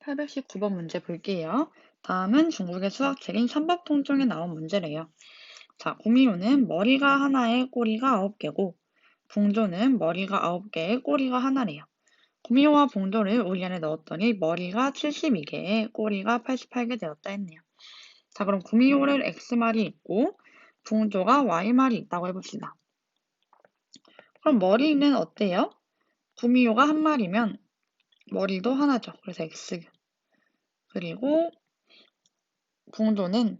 819번 문제 볼게요. 다음은 중국의 수학책인 삼법통종에 나온 문제래요. 자, 구미호는 머리가 하나에 꼬리가 아홉 개고 봉조는 머리가 아홉 개에 꼬리가 하나래요. 구미호와 봉조를 우리 안에 넣었더니 머리가 72개에 꼬리가 88개 되었다 했네요. 자, 그럼 구미호를 X말이 있고 봉조가 Y말이 있다고 해봅시다. 그럼 머리는 어때요? 구미호가 한 마리면 머리도 하나죠. 그래서 X. 그리고 붕조는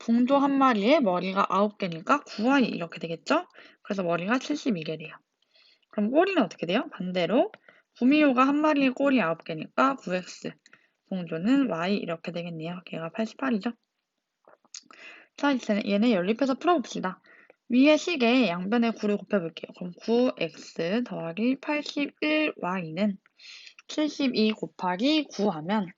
붕조 한 마리에 머리가 9개니까 9y 이렇게 되겠죠? 그래서 머리가 72개래요. 그럼 꼬리는 어떻게 돼요? 반대로 구미호가 한 마리에 꼬리 9개니까 9x 붕조는 y 이렇게 되겠네요. 걔가 88이죠? 자, 이제 얘네 연립해서 풀어봅시다. 위에 식에 양변에 9를 곱해볼게요. 그럼 9x 더하기 81y는 72 곱하기 9 하면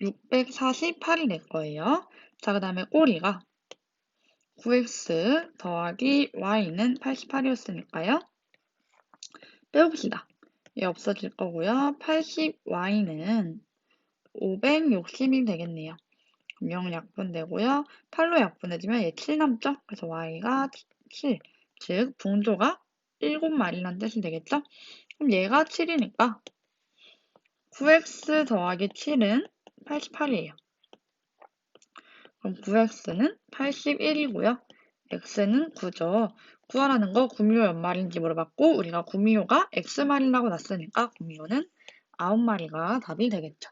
648이 될 거예요. 자, 그 다음에 꼬리가 9x 더하기 y는 88이었으니까요. 빼봅시다. 얘 없어질 거고요. 80y는 560이 되겠네요. 0 약분되고요. 8로 약분해주면 얘 7 남죠? 그래서 y가 7, 즉 분조가 7마리란 뜻이 되겠죠? 그럼 얘가 7이니까 9x 더하기 7은 88이에요. 그럼 9x는 81이고요. x는 9죠. 구하라는 거 구미호 몇 마리인지 물어봤고 우리가 구미호가 x마리라고 났으니까 구미호는 9마리가 답이 되겠죠.